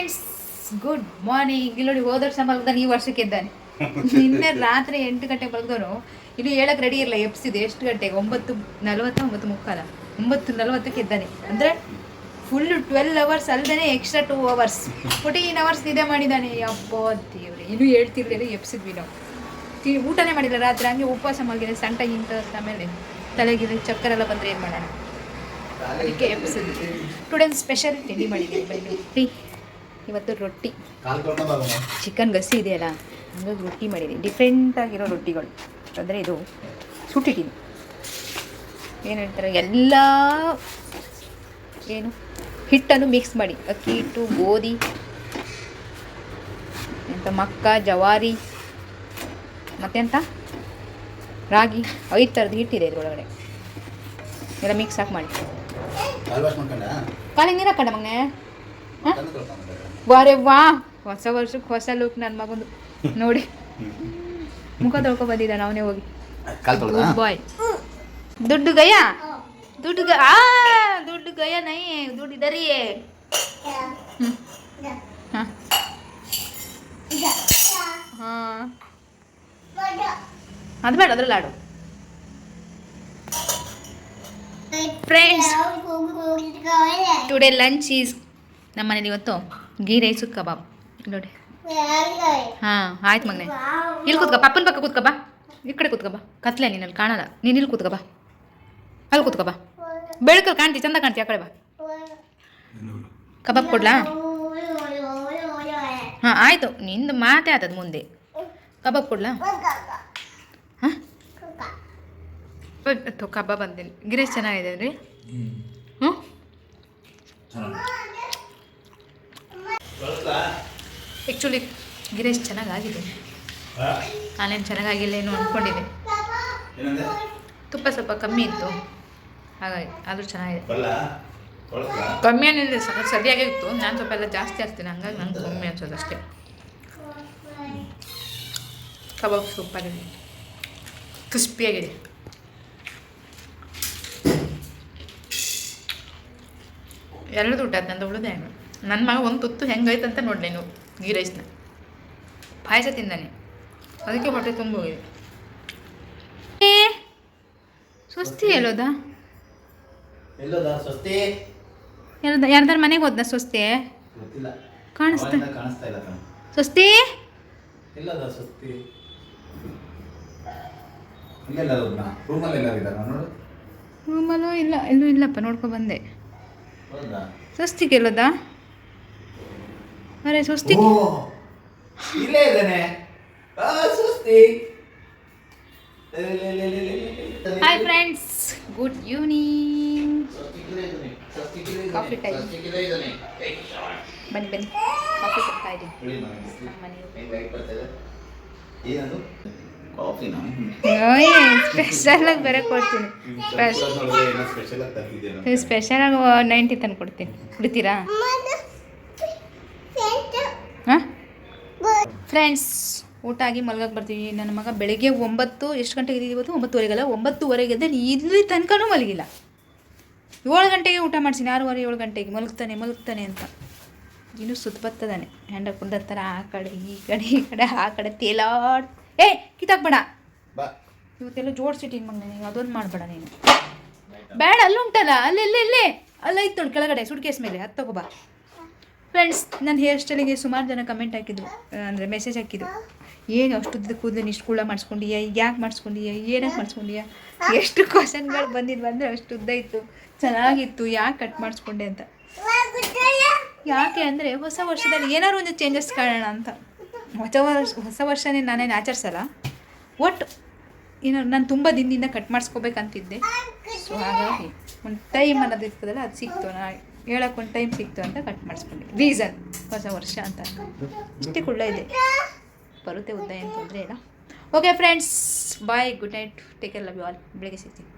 Friends good morning ಇಲ್ಲಿ ನೋಡಿ ಹೋದ ವರ್ಷ ಮಲಗ್ದಾನೆ ಈ ವರ್ಷಕ್ಕೆ ಇದ್ದಾನೆ. ನಿನ್ನೆ ರಾತ್ರಿ ಎಂಟು ಗಂಟೆಗೆ ಮಲಗ್ದವನು ಇಲ್ಲಿ ಹೇಳಕ್ಕೆ ರೆಡಿ ಇರಲ್ಲ ಎಪ್ಸಿದೆ ಎಷ್ಟು ಗಂಟೆಗೆ? ಒಂಬತ್ತು ನಲವತ್ತು ಒಂಬತ್ತು ಮುಕ್ಕಾಲ? ಒಂಬತ್ತು ನಲವತ್ತಕ್ಕೆ ಇದ್ದಾನೆ. ಅಂದರೆ ಫುಲ್ ಟ್ವೆಲ್ ಅವರ್ಸ್ ಅಲ್ಲದೇ extra two hours fourteen hours ನಿದ್ದೆ ಮಾಡಿದ್ದಾನೆ ಅಪ್ಪೋ ದೇವ್ರೆ. ಇನ್ನೂ ಹೇಳ್ತಿರ್ಲಿಲ್ಲ ಎಪ್ಸಿದ್ವಿ ನಾವು. ತಿ, ಊಟನೇ ಮಾಡಿಲ್ಲ. ರಾತ್ರಿ ಹಂಗೆ ಉಪವಾಸ ಮಲಗಿದೆ ಸಂಟ ಇಂಟ ಆಮೇಲೆ ತಲೆಗೆ ಚಕ್ಕರೆಲ್ಲ ಬಂದರೆ ಏನು ಮಾಡೋಣ? ಅದಕ್ಕೆ ಎಪ್ಸಿದ್ವಿ ಸ್ಪೆಷಲ್ ರೆಡಿ ಮಾಡಿದ್ದೀವಿ ಬನ್ನಿ ಇವತ್ತು ರೊಟ್ಟಿ. ಚಿಕನ್ ಗಸಿ ಇದೆಯಲ್ಲ ಹಂಗಾಗಿ ರೊಟ್ಟಿ ಮಾಡಿದ್ದೀನಿ ಡಿಫ್ರೆಂಟ್ ಆಗಿರೋ ರೊಟ್ಟಿಗಳು. ಅಂದರೆ ಇದು ಸುಟ್ಟಿದ್ದೀನಿ ಏನು ಹೇಳ್ತಾರೆ? ಎಲ್ಲ ಏನು ಹಿಟ್ಟನ್ನು ಮಿಕ್ಸ್ ಮಾಡಿ. ಅಕ್ಕಿ ಹಿಟ್ಟು ಗೋಧಿ ಎಂಥ ಮಕ್ಕ ಜವಾರಿ ಮತ್ತೆಂತ? ರಾಗಿ. ಐದು ಥರದ ಹಿಟ್ಟಿದೆ ಇದ್ರೊಳಗಡೆ. ಎಲ್ಲ ಮಿಕ್ಸ್ ಹಾಕಿ ಮಾಡಿ. ಕಾಲಿಗೆ ನೀರು ಹಾಕಂಡ ಮಗನೇ? ವಾರೆ ವಾ ಹೊಸ ವರ್ಷಕ್ಕೆ ಹೊಸ ಲುಕ್ ನನ್ನ ಮಗಂದು. ನೋಡಿ. ಮುಖ ತೊಳ್ಕೊ ಬಂದಿದ್ದಾನೆ ಅವನೇ ಹೋಗಿ. ಬಾಯ್ ದುಡ್ಡು ಗಯ್ಯ? ದುಡ್ಡು ಗ ಆ ದುಡ್ಡು ಗಯ್ಯ ನೈ ದುಡ್ಡು ಇದರಿ. ಹಾಂ. ಹಾಂ. ಅದು ಬೇಡ ಅದ್ರಲ್ಲಿ ಆಡು. ಫ್ರೆಂಡ್ಸ್ ಟುಡೇ ಲಂಚ್ ಈಸ್ ನಮ್ಮ ಮನೇಲಿ ಇವತ್ತು ಗೀ ರೈಸು ಕಬಾಬ್. ನೋಡಿ. ಹಾಂ ಆಯ್ತು ಮಗನೆ. ಇಲ್ಲಿ ಕೂತ್ಕ ಪಪ್ಪನ ಪಕ್ಕ ಕೂತ್ಕ ಬಾ. ಈ ಕಡೆ ಕೂತ್ಕ ಬಾ. ಕತ್ಲೆ ನೀನಲ್ಲಿ ಕಾಣಲ್ಲ. ನೀನು ಇಲ್ಲಿ ಕೂತ್ಕ ಬಾ. ಅಲ್ಲಿ ಕೂತ್ಕ ಬಾ. ಬೆಳಕಲ್ಲಿ ಕಾಣ್ತಿ ಚಂದ ಕಾಣ್ತಿ ಆ ಕಡೆ ಬಾ. ಕಬಾಬ್ ಕೊಡ್ಲಾ? ಹಾಂ ಆಯಿತು. ನಿಂದು ಮಾತೇ ಆತದ ಮುಂದೆ. ಕಬಾಬ್ ಕೊಡ್ಲಾ? ಹಾಂ? ಕಬಾಬ್ ಅಂತೀನಿ ಗಿರೀಶ್ ಚೆನ್ನಾಗಿದೆ ರೀ ಹ್ಞೂ ಆ್ಯಕ್ಚುಲಿ ಗಿರೀಶ್ ಚೆನ್ನಾಗಾಗಿದೆ. ನಾನೇನು ಚೆನ್ನಾಗಾಗಿಲ್ಲ ಏನು ಅಂದ್ಕೊಂಡಿದ್ದೆ ತುಪ್ಪ ಸ್ವಲ್ಪ ಕಮ್ಮಿ ಇತ್ತು. ಹಾಗಾಗಿ ಆದರೂ ಚೆನ್ನಾಗಿದೆ. ಕಮ್ಮಿ ಏನಿಲ್ಲ ಸರಿಯಾಗೇ ಇತ್ತು. ನಾನು ಸ್ವಲ್ಪ ಎಲ್ಲ ಜಾಸ್ತಿ ಹಾಕ್ತೀನಿ. ಹಂಗಾಗಿ ನಂಗೆ ಕಮ್ಮಿ ಅನ್ಸೋದು ಅಷ್ಟೇ. ಕಬಾಬ್ ಸೂಪರಾಗಿದೆ ಕ್ರಿಸ್ಪಿಯಾಗಿದೆ. ಎರಡು ಊಟ ಆಯ್ತು ನಂದು ಉಳಿದೆ ನನ್ನ ಮಗ ಒಂದು ತುತ್ತು ಹೆಂಗೈತಂತ ಅಂತ ನೋಡಲಿ ನೀವು ಗೀ ರೈಸ್ನ ಪಾಯಸ ತಿಂದಾನೆ ಅದಕ್ಕೆ ಹೊಟ್ಟೆ ತುಂಬ ಹೋಗಿದೆ. ಏ ಸ್ವಸ್ತಿ ಎಲ್ಲೋದಾ? ಎಲ್ಲೋದಾ ಸ್ವಸ್ತಿ? ಯಾರ್ದ ಯಾರ್ದಾರ ಮನೆಗೆ ಹೋದ್ನ ಸ್ವಸ್ತಿ? ಕಾಣಿಸ್ತಾ. ಸ್ವಸ್ತಿ? ಎಲ್ಲೋದ ಸ್ವಸ್ತಿ? ಹಂಗೆಲ್ಲ ರೂಮಲ್ಲಿ ಇಲ್ಲ ಎಲ್ಲೂ ಇಲ್ಲಪ್ಪ ನೋಡ್ಕೊ ಬಂದೆ. ಸ್ವಸ್ತಿ ಗೆಲ್ಲೋದಾ ಅರೆ ಸ್ವಸ್ತಿ ಇಲ್ಲೇ ಇದ್ದಾನೆ. ಸ್ವಸ್ತಿ. ಲೇ. Hi friends good evening coffee time ಬನ್ನಿ ಬನ್ನಿ. ಕಾಫಿ ಕೊಡ್ತಾ ಇದ್ದೀನಿ? ಸ್ಪೆಷಲ್ ಆಗಿ ಬೇರೆ ಕೊಡ್ತೀನಿ. ಸ್ಪೆಷಲ್ ಆಗಿ ತಂದಿದ್ದೇನೆ ಸ್ಪೆಷಲ್ ಆಗಿ ನೈಂಟಿ ತಂದು ಕೊಡ್ತೀನಿ. ಕುಡಿತೀರಾ ಹಾಂ ಫ್ರೆಂಡ್ಸ್ ಊಟ ಆಗಿ ಮಲ್ಗಕ್ಕೆ ಬರ್ತೀವಿ. ನನ್ನ ಮಗ ಬೆಳಗ್ಗೆ ಒಂಬತ್ತು ಎಷ್ಟು ಗಂಟೆಗೆ ಇವತ್ತು? ಒಂಬತ್ತುವರೆಗೆಲ್ಲ? ಒಂಬತ್ತುವರೆಗೆ ಎದ್ದರೆ ಇಲ್ಲಿ ತನಕನೂ ಮಲಗಿಲ್ಲ. ಏಳು ಗಂಟೆಗೆ ಊಟ ಮಾಡ್ತೀನಿ ಆರೂವರೆ ಏಳು ಗಂಟೆಗೆ. ಮಲಗ್ತಾನೆ ಮಲಗ್ತಾನೆ ಅಂತ. ಇನ್ನೂ ಸುತ್ತಬತ್ತದಾನೆ ಹ್ಯಾಂಡ್ ಹೆಂಡ ಥರ ಆ ಕಡೆ ಈ ಕಡೆ ಈ ಕಡೆ ಆ ಕಡೆ ತೇಲಾಡ್ ಏ ಕಿತ್ತಾಕ್ಬೇಡ ಇವತ್ತೆಲ್ಲ ಜೋಡಿಸಿಟ್ಟಿನ ಮಗ ನೀನು ಅದೊಂದು ಮಾಡಬೇಡ ನೀನು. ಬೇಡ ಅಲ್ಲುಂಟಲ್ಲ? ಅಲ್ಲಿ ಇಲ್ಲಿ ಇಲ್ಲಿ. ಅಲ್ಲ ಇತ್ತು ನೋಡಿ ಕೆಳಗಡೆ ಸುಡ್ಕೇಸ್ ಮೇಲೆ. ಅದು ತಗೋಬಾ ಫ್ರೆಂಡ್ಸ್ ನನ್ನ ಹೇರ್ ಸ್ಟೈಲಿಗೆ ಸುಮಾರು ಜನ ಕಮೆಂಟ್ ಹಾಕಿದ್ರು ಅಂದರೆ ಮೆಸೇಜ್ ಹಾಕಿದ್ರು. ಏನು ಅಷ್ಟು ಉದ್ದ ಕೂದಲು ಇಷ್ಟು ಕೂಡ ಮಾಡಿಸ್ಕೊಂಡಿಯಾ? ಯಾಕೆ ಮಾಡಿಸ್ಕೊಂಡಿಯಾ? ಏನಕ್ಕೆ ಮಾಡಿಸ್ಕೊಂಡಿಯಾ? ಎಷ್ಟು ಕ್ವಶನ್ಗಳು ಬಂದಿದ್ವು ಅಂದರೆ ಅಷ್ಟು ಉದ್ದ ಇತ್ತು. ಚೆನ್ನಾಗಿತ್ತು, ಯಾಕೆ ಕಟ್ ಮಾಡಿಸ್ಕೊಂಡೆ ಅಂತ. ಯಾಕೆ ಅಂದರೆ ಹೊಸ ವರ್ಷದಲ್ಲಿ ಏನಾದ್ರು ಒಂದು ಚೇಂಜಸ್ ಕಾಣೋಣ ಅಂತ. ಹೊಸ ವರ್ಷ, ಹೊಸ ವರ್ಷನೇ ನಾನೇನು ಆಚರಿಸಲ್ಲ. ಒಟ್ಟು ಏನೋ ನಾನು ತುಂಬ ದಿನದಿಂದ ಕಟ್ ಮಾಡಿಸ್ಕೋಬೇಕಂತಿದ್ದೆ. ಸೊ ಹಾಗಾಗಿ ಒಂದು ಟೈಮ್ ಅನ್ನೋದು ಇರ್ತದಲ್ಲ, ಅದು ಸಿಕ್ತು ನಾ ಹೇಳಕ್ಕೆ ಒಂದು ಟೈಮ್ ಸಿಕ್ತು ಅಂತ ಕಟ್ ಮಾಡಿಸ್ಕೊಂಡೆ ರೀಸನ್, ಹೊಸ ವರ್ಷ ಅಂತ. ಇಷ್ಟೇ ಕುಳ್ಳ ಇದೆ. ಬರುತ್ತೆ ಉದ್ದ ಏನು ತೊಂದರೆ ಇಲ್ಲ. Okay friends bye good night take care love you all ಬೆಳಗ್ಗೆ ಸಿಗ್ತೀನಿ.